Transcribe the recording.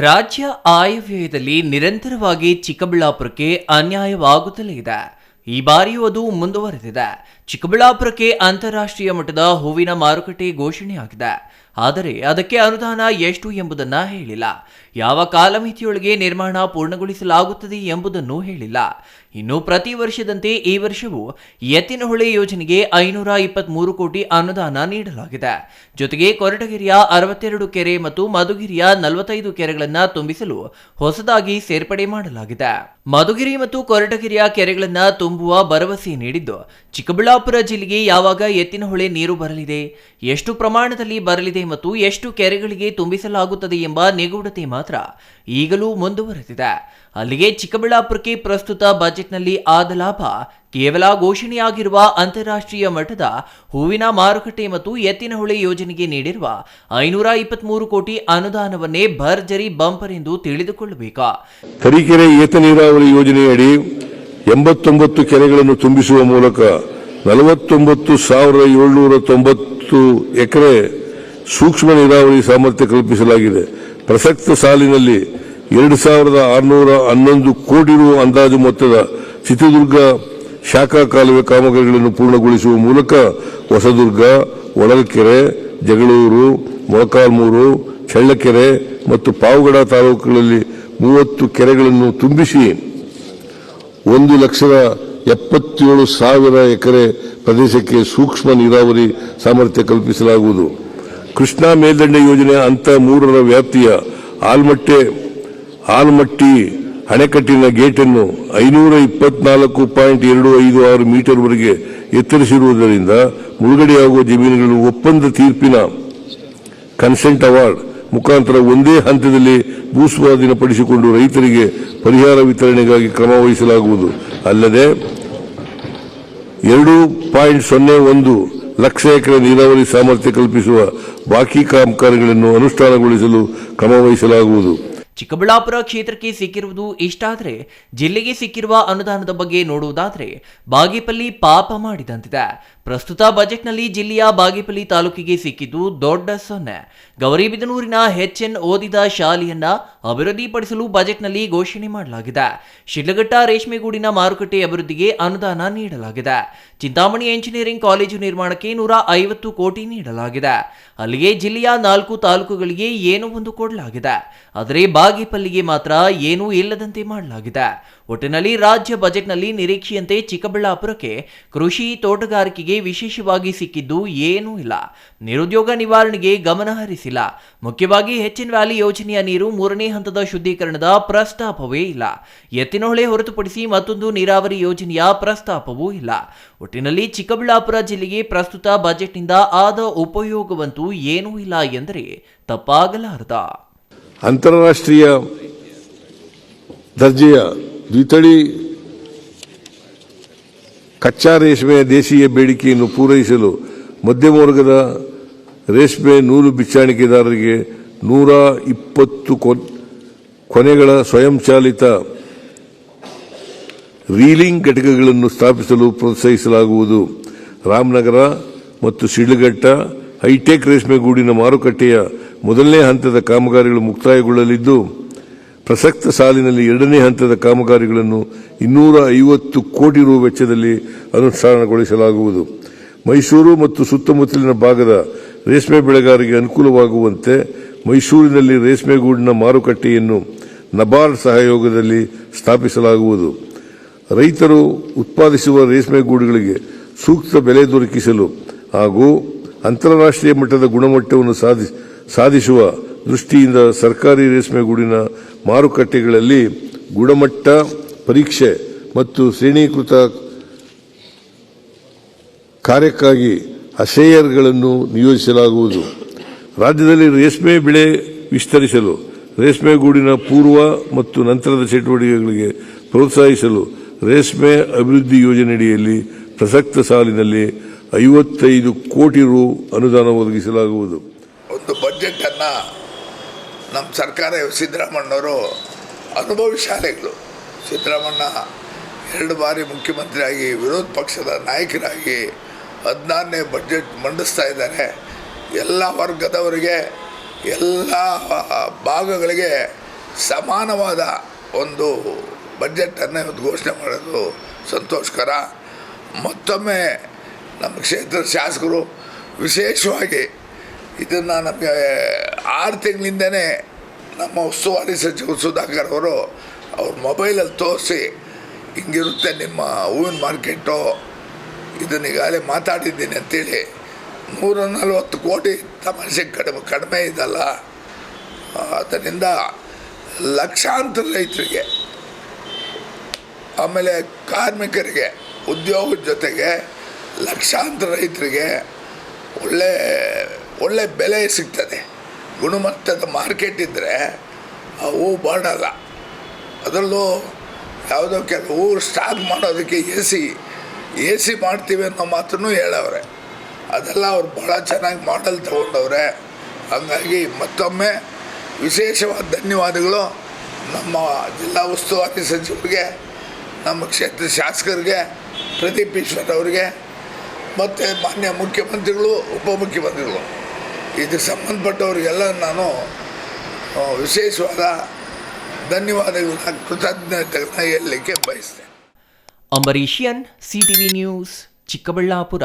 ರಾಜ್ಯ ಆಯವ್ಯಯದಲ್ಲಿ ನಿರಂತರವಾಗಿ ಚಿಕ್ಕಬಳ್ಳಾಪುರಕ್ಕೆ ಅನ್ಯಾಯವಾಗುತ್ತಲೇ ಇದೆ. ಈ ಬಾರಿಯೂ ಅದು ಮುಂದುವರೆದಿದೆ. ಚಿಕ್ಕಬಳ್ಳಾಪುರಕ್ಕೆ ಅಂತಾರಾಷ್ಟ್ರೀಯ ಮಟ್ಟದ ಹೂವಿನ ಮಾರುಕಟ್ಟೆ ಘೋಷಣೆಯಾಗಿದೆ. ಆದರೆ ಅದಕ್ಕೆ ಅನುದಾನ ಎಷ್ಟು ಎಂಬುದನ್ನ ಹೇಳಿಲ್ಲ. ಯಾವ ಕಾಲಮಿತಿಯೊಳಗೆ ನಿರ್ಮಾಣ ಪೂರ್ಣಗೊಳಿಸಲಾಗುತ್ತದೆ ಎಂಬುದನ್ನು ಹೇಳಿಲ್ಲ. ಇನ್ನು ಪ್ರತಿ ವರ್ಷದಂತೆ ಈ ವರ್ಷವೂ ಎತ್ತಿನಹೊಳೆ ಯೋಜನೆಗೆ ಐನೂರ ಇಪ್ಪತ್ಮೂರು ಕೋಟಿ ಅನುದಾನ ನೀಡಲಾಗಿದೆ. ಜೊತೆಗೆ ಕೊರಟಗಿರಿಯ ಅರವತ್ತೆರಡು ಕೆರೆ ಮತ್ತು ಮಧುಗಿರಿಯ ನಲವತ್ತೈದು ಕೆರೆಗಳನ್ನು ತುಂಬಿಸಲು ಹೊಸದಾಗಿ ಸೇರ್ಪಡೆ ಮಾಡಲಾಗಿದೆ. ಮಧುಗಿರಿ ಮತ್ತು ಕೊರಟಗಿರಿಯ ಕೆರೆಗಳನ್ನು ತುಂಬುವ ಭರವಸೆ ನೀಡಿದ್ದು, ಚಿಕ್ಕಬಳ್ಳಾಪುರ ಜಿಲ್ಲೆಗೆ ಯಾವಾಗ ಎತ್ತಿನಹೊಳೆ ನೀರು ಬರಲಿದೆ, ಎಷ್ಟು ಪ್ರಮಾಣದಲ್ಲಿ ಬರಲಿದೆ ಮತ್ತು ಎಷ್ಟು ಕೆರೆಗಳಿಗೆ ತುಂಬಿಸಲಾಗುತ್ತದೆ ಎಂಬ ನಿಗೂಢತೆ ಮಾತ್ರ ಈಗಲೂ ಮುಂದುವರೆದಿದೆ. ಅಲ್ಲಿಗೆ ಚಿಕ್ಕಬಳ್ಳಾಪುರಕ್ಕೆ ಪ್ರಸ್ತುತ ಬಜೆಟ್ನಲ್ಲಿ ಆದ ಲಾಭ ಕೇವಲ ಘೋಷಣೆಯಾಗಿರುವ ಅಂತಾರಾಷ್ಟ್ರೀಯ ಮಟ್ಟದ ಹೂವಿನ ಮಾರುಕಟ್ಟೆ ಮತ್ತು ಎತ್ತಿನಹೊಳೆ ಯೋಜನೆಗೆ ನೀಡಿರುವ ಐನೂರ ಇಪ್ಪತ್ಮೂರು ಕೋಟಿ ಅನುದಾನವನ್ನೇ ಭರ್ಜರಿ ಬಂಪರ್ ಎಂದು ತಿಳಿದುಕೊಳ್ಳಬೇಕಾ. ತರೀಕೆರೆ ಏತ ನೀರಾವರಿ ಯೋಜನೆಯಡಿ ಎಂಬತ್ತೊಂಬತ್ತು ಕೆರೆಗಳನ್ನು ತುಂಬಿಸುವ ಮೂಲಕ ನಲವತ್ತೊಂಬತ್ತು ಸಾವಿರದ ಏಳ್ನೂರ ತೊಂಬತ್ತು ಎಕರೆ ಸೂಕ್ಷ್ಮ ನೀರಾವರಿ ಸಾಮರ್ಥ್ಯ ಕಲ್ಪಿಸಲಾಗಿದೆ. ಪ್ರಸಕ್ತ ಸಾಲಿನಲ್ಲಿ ಎರಡು ಸಾವಿರದ ಆರುನೂರ ಹನ್ನೊಂದು ಕೋಟಿ ರು ಅಂದಾಜು ಮೊತ್ತದ ಚಿತ್ರದುರ್ಗ ಶಾಖಾ ಕಾಲುವೆ ಕಾಮಗಾರಿಗಳನ್ನು ಪೂರ್ಣಗೊಳಿಸುವ ಮೂಲಕ ಹೊಸದುರ್ಗ, ಹೊಳಲ್ಕೆರೆ, ಜಗಳೂರು, ಮೊಳಕಾಲ್ಮೂರು, ಚಳ್ಳಕೆರೆ ಮತ್ತು ಪಾವಗಡ ತಾಲೂಕುಗಳಲ್ಲಿ ಮೂವತ್ತು ಕೆರೆಗಳನ್ನು ತುಂಬಿಸಿ ಒಂದು ಲಕ್ಷದ ಎಪ್ಪತ್ತೇಳು ಸಾವಿರ ಎಕರೆ ಪ್ರದೇಶಕ್ಕೆ ಸೂಕ್ಷ್ಮ ನೀರಾವರಿ ಸಾಮರ್ಥ್ಯ ಕಲ್ಪಿಸಲಾಗುವುದು. ಕೃಷ್ಣಾ ಮೇಲ್ದಂಡೆ ಯೋಜನೆ ಅಂತ ಮೂರರ ವ್ಯಾಪ್ತಿಯ ಆಲ್ಮಟ್ಟೆ, ಆಲ್ಮಟ್ಟಿ ಅಣೆಕಟ್ಟಿನ ಗೇಟನ್ನು ಐನೂರ ಇಪ್ಪತ್ನಾಲ್ಕು ಪಾಯಿಂಟ್ ಎರಡು ಐದು ಆರು ಮೀಟರ್ವರೆಗೆ ಎತ್ತರಿಸಿರುವುದರಿಂದ ಮುಳುಗಡೆಯಾಗುವ ಜಮೀನುಗಳು ಒಪ್ಪಂದ ತೀರ್ಪಿನ ಕನ್ಸೆಂಟ್ ಅವಾರ್ಡ್ ಮುಖಾಂತರ ಒಂದೇ ಹಂತದಲ್ಲಿ ಭೂಸ್ವಾಧೀನಪಡಿಸಿಕೊಂಡು ರೈತರಿಗೆ ಪರಿಹಾರ ವಿತರಣೆಗಾಗಿ ಕ್ರಮ ವಹಿಸಲಾಗುವುದು. ಅಲ್ಲದೆ ಎರಡು ಪಾಯಿಂಟ್ ಸೊನ್ನೆ ಒಂದು ಲಕ್ಷ ಎಕರೆ ನೀರಾವರಿ ಸಾಮರ್ಥ್ಯ ಕಲ್ಪಿಸುವ ಬಾಕಿ ಕಾಮಗಾರಿಗಳನ್ನು ಅನುಷ್ಠಾನಗೊಳಿಸಲು ಕ್ರಮ ವಹಿಸಲಾಗುವುದು ಚಿಕ್ಕಬಳ್ಳಾಪುರ ಕ್ಷೇತ್ರಕ್ಕೆ ಸಿಕ್ಕಿರುವುದು ಇಷ್ಟಾದರೆ ಜಿಲ್ಲೆಗೆ ಸಿಕ್ಕಿರುವ ಅನುದಾನದ ಬಗ್ಗೆ ನೋಡುವುದಾದರೆ ಬಾಗೇಪಲ್ಲಿ ಪಾಪ ಮಾಡಿದಂತಿದೆ. ಪ್ರಸ್ತುತ ಬಜೆಟ್ನಲ್ಲಿ ಜಿಲ್ಲೆಯ ಬಾಗೇಪಲ್ಲಿ ತಾಲೂಕಿಗೆ ಸಿಕ್ಕಿದ್ದು ದೊಡ್ಡ ಸೊನ್ನೆ. ಗೌರಿಬಿದನೂರಿನ ಎನ್ ಓದಿದ ಶಾಲೆಯನ್ನ ಅಭಿವೃದ್ಧಿಪಡಿಸಲು ಬಜೆಟ್ನಲ್ಲಿ ಘೋಷಣೆ ಮಾಡಲಾಗಿದೆ. ಶಿಡ್ಲಘಟ್ಟ ರೇಷ್ಮೆಗೂಡಿನ ಮಾರುಕಟ್ಟೆ ಅಭಿವೃದ್ಧಿಗೆ ಅನುದಾನ ನೀಡಲಾಗಿದೆ. ಚಿಂತಾಮಣಿ ಎಂಜಿನಿಯರಿಂಗ್ ಕಾಲೇಜು ನಿರ್ಮಾಣಕ್ಕೆ ನೂರ ಐವತ್ತು ಕೋಟಿ ನೀಡಲಾಗಿದೆ. ಅಲ್ಲಿಗೆ ಜಿಲ್ಲೆಯ ನಾಲ್ಕು ತಾಲೂಕುಗಳಿಗೆ ಏನೋ ಒಂದು ಕೊಡಲಾಗಿದೆ. ಆದರೆ ಬಾಗೇಪಲ್ಲಿಗೆ ಮಾತ್ರ ಏನೂ ಇಲ್ಲದಂತೆ ಮಾಡಲಾಗಿದೆ. ಒಟ್ಟಿನಲ್ಲಿ ರಾಜ್ಯ ಬಜೆಟ್ನಲ್ಲಿ ನಿರೀಕ್ಷೆಯಂತೆ ಚಿಕ್ಕಬಳ್ಳಾಪುರಕ್ಕೆ ಕೃಷಿ ತೋಟಗಾರಿಕೆಗೆ ವಿಶೇಷವಾಗಿ ಸಿಕ್ಕಿದ್ದು ಏನೂ ಇಲ್ಲ. ನಿರುದ್ಯೋಗ ನಿವಾರಣೆಗೆ ಗಮನ ಹರಿಸಿಲ್ಲ. ಮುಖ್ಯವಾಗಿ ಹೆಚ್ಚಿನ ವ್ಯಾಲಿ ಯೋಜನೆಯ ನೀರು ಮೂರನೇ ಹಂತದ ಶುದ್ಧೀಕರಣದ ಪ್ರಸ್ತಾಪವೇ ಇಲ್ಲ. ಎತ್ತಿನಹೊಳೆ ಹೊರತುಪಡಿಸಿ ಮತ್ತೊಂದು ನೀರಾವರಿ ಯೋಜನೆಯ ಪ್ರಸ್ತಾಪವೂ ಇಲ್ಲ. ಒಟ್ಟಿನಲ್ಲಿ ಚಿಕ್ಕಬಳ್ಳಾಪುರ ಜಿಲ್ಲೆಗೆ ಪ್ರಸ್ತುತ ಬಜೆಟ್ನಿಂದ ಆದ ಉಪಯೋಗವಂತೂ ಏನೂ ಇಲ್ಲ ಎಂದರೆ ತಪ್ಪಾಗಲಾರದ ಅಂತಾರಾಷ್ಟ್ರೀಯ ದರ್ಜೆಯ ದ್ವಿತಳಿ ಕಚ್ಚಾ ರೇಷ್ಮೆಯ ದೇಶೀಯ ಬೇಡಿಕೆಯನ್ನು ಪೂರೈಸಲು ಮಧ್ಯಮ ವರ್ಗದ ರೇಷ್ಮೆ ನೂಲು ಬಿಚ್ಚಾಣಿಕೆದಾರರಿಗೆ ನೂರ ಇಪ್ಪತ್ತು ಕೊನೆಗಳ ಸ್ವಯಂಚಾಲಿತ ರೀಲಿಂಗ್ ಘಟಕಗಳನ್ನು ಸ್ಥಾಪಿಸಲು ಪ್ರೋತ್ಸಾಹಿಸಲಾಗುವುದು. ರಾಮನಗರ ಮತ್ತು ಶಿಡ್ಲಘಟ್ಟ ಹೈಟೆಕ್ ರೇಷ್ಮೆಗೂಡಿನ ಮಾರುಕಟ್ಟೆಯ ಮೊದಲನೇ ಹಂತದ ಕಾಮಗಾರಿಗಳು ಮುಕ್ತಾಯಗೊಳ್ಳಲಿದ್ದು, ಪ್ರಸಕ್ತ ಸಾಲಿನಲ್ಲಿ ಎರಡನೇ ಹಂತದ ಕಾಮಗಾರಿಗಳನ್ನು ಇನ್ನೂರ ಐವತ್ತು ಕೋಟಿ ರು ವೆಚ್ಚದಲ್ಲಿ ಅನುಷ್ಠಾನಗೊಳಿಸಲಾಗುವುದು. ಮೈಸೂರು ಮತ್ತು ಸುತ್ತಮುತ್ತಲಿನ ಭಾಗದ ರೇಷ್ಮೆ ಬೆಳೆಗಾರರಿಗೆ ಅನುಕೂಲವಾಗುವಂತೆ ಮೈಸೂರಿನಲ್ಲಿ ರೇಷ್ಮೆಗೂಡಿನ ಮಾರುಕಟ್ಟೆಯನ್ನು ನಬಾರ್ಡ್ ಸಹಯೋಗದಲ್ಲಿ ಸ್ಥಾಪಿಸಲಾಗುವುದು. ರೈತರು ಉತ್ಪಾದಿಸುವ ರೇಷ್ಮೆ ಗೂಡುಗಳಿಗೆ ಸೂಕ್ತ ಬೆಲೆ ದೊರಕಿಸಲು ಹಾಗೂ ಅಂತಾರಾಷ್ಟ್ರೀಯ ಮಟ್ಟದ ಗುಣಮಟ್ಟವನ್ನು ಸಾಧಿ- ಸಾಧಿಸುವ ದೃಷ್ಟಿಯಿಂದ ಸರ್ಕಾರಿ ರೇಷ್ಮೆ ಗೂಡಿನ ಮಾರುಕಟ್ಟೆಗಳಲ್ಲಿ ಗುಣಮಟ್ಟ, ಪರೀಕ್ಷೆ ಮತ್ತು ಶ್ರೇಣೀಕೃತ ಕಾರ್ಯಕ್ಕಾಗಿ ಅಸೇಯರ್ಗಳನ್ನು ನಿಯೋಜಿಸಲಾಗುವುದು. ರಾಜ್ಯದಲ್ಲಿ ರೇಷ್ಮೆ ಬೆಳೆ ವಿಸ್ತರಿಸಲು, ರೇಷ್ಮೆ ಗೂಡಿನ ಪೂರ್ವ ಮತ್ತು ನಂತರದ ಚಟುವಟಿಕೆಗಳಿಗೆ ಪ್ರೋತ್ಸಾಹಿಸಲು ರೇಷ್ಮೆ ಅಭಿವೃದ್ಧಿ ಯೋಜನೆಯಡಿಯಲ್ಲಿ ಪ್ರಸಕ್ತ ಸಾಲಿನಲ್ಲಿ ಐವತ್ತೈದು ಕೋಟಿ ರು ಅನುದಾನ ಒದಗಿಸಲಾಗುವುದು. ಒಂದು ಬಜೆಟನ್ನು ನಮ್ಮ ಸರ್ಕಾರ ಸಿದ್ದರಾಮಣ್ಣವರು ಅನುಭವಿ ಶಾಲೆಗಳು. ಸಿದ್ದರಾಮಣ್ಣ ಎರಡು ಬಾರಿ ಮುಖ್ಯಮಂತ್ರಿಯಾಗಿ, ವಿರೋಧ ಪಕ್ಷದ ನಾಯಕರಾಗಿ ಹದಿನಾರನೇ ಬಜೆಟ್ ಮಂಡಿಸ್ತಾ ಇದ್ದಾರೆ. ಎಲ್ಲ ವರ್ಗದವರಿಗೆ, ಎಲ್ಲ ಭಾಗಗಳಿಗೆ ಸಮಾನವಾದ ಒಂದು ಬಜೆಟನ್ನು ಇವತ್ತು ಘೋಷಣೆ ಮಾಡೋದು ಸಂತೋಷಕರ. ಮತ್ತೊಮ್ಮೆ ನಮ್ಮ ಕ್ಷೇತ್ರದ ಶಾಸಕರು ವಿಶೇಷವಾಗಿ ಇದನ್ನು ನಮಗೆ ಆರು ತಿಂಗಳಿಂದನೇ ನಮ್ಮ ಉಸ್ತುವಾರಿ ಸಚಿವ ಸುಧಾಕರ್ ಅವರು ಅವ್ರ ಮೊಬೈಲಲ್ಲಿ ತೋರಿಸಿ ಹಿಂಗಿರುತ್ತೆ ನಿಮ್ಮ ಹೂವಿನ ಮಾರ್ಕೆಟು, ಇದನ್ನ ಈಗಾಗಲೇ ಮಾತಾಡಿದ್ದೀನಿ ಅಂತೇಳಿ ನೂರ ನಲವತ್ತು ಕೋಟಿ ತಮಾಷೆ ಕಡಿಮೆ ಕಡಿಮೆ ಇದಲ್ಲ. ಅದರಿಂದ ಲಕ್ಷಾಂತರ ರೈತರಿಗೆ, ಆಮೇಲೆ ಕಾರ್ಮಿಕರಿಗೆ, ಉದ್ಯೋಗದ ಜೊತೆಗೆ ಲಕ್ಷಾಂತರ ರೈತರಿಗೆ ಒಳ್ಳೆ ಒಳ್ಳೆ ಬೆಲೆ ಸಿಗ್ತದೆ. ಗುಣಮಟ್ಟದ ಮಾರ್ಕೆಟ್ ಇದ್ದರೆ ಆ ಹೂ ಬಾಡಲ್ಲ ಅದರಲ್ಲೂ ಯಾವುದೋ ಕೆಲವು ಹೂ ಸ್ಟಾಕ್ ಮಾಡೋದಕ್ಕೆ ಎ ಸಿ ಎ ಸಿ ಮಾಡ್ತೀವಿ ಅನ್ನೋ ಮಾತನ್ನು ಹೇಳವ್ರೆ. ಅದೆಲ್ಲ ಅವ್ರು ಭಾಳ ಚೆನ್ನಾಗಿ ಮಾಡಲ್ ತಗೊಂಡವ್ರೆ. ಹಾಗಾಗಿ ಮತ್ತೊಮ್ಮೆ ವಿಶೇಷವಾದ ಧನ್ಯವಾದಗಳು ನಮ್ಮ ಜಿಲ್ಲಾ ಉಸ್ತುವಾರಿ ಸಚಿವರಿಗೆ, ನಮ್ಮ ಕ್ಷೇತ್ರ ಶಾಸಕರಿಗೆ, ಪ್ರದೀಪ್ ಈಶ್ವರ್ ಅವರಿಗೆ, ಮತ್ತು ಮಾನ್ಯ ಮುಖ್ಯಮಂತ್ರಿಗಳು, ಉಪಮುಖ್ಯಮಂತ್ರಿಗಳು. ಇದಕ್ಕೆ ಸಂಬಂಧಪಟ್ಟವರಿಗೆಲ್ಲ ನಾನು ವಿಶೇಷವಾದ ಧನ್ಯವಾದಗಳನ್ನ ಕೃತಜ್ಞತೆಗಳನ್ನ ಹೇಳಲಿಕ್ಕೆ ಬಯಸ್ತೇನೆ. ಅಂಬರೀಷಿಯನ್ ವಿ ನ್ಯೂಸ್ ಚಿಕ್ಕಬಳ್ಳಾಪುರ.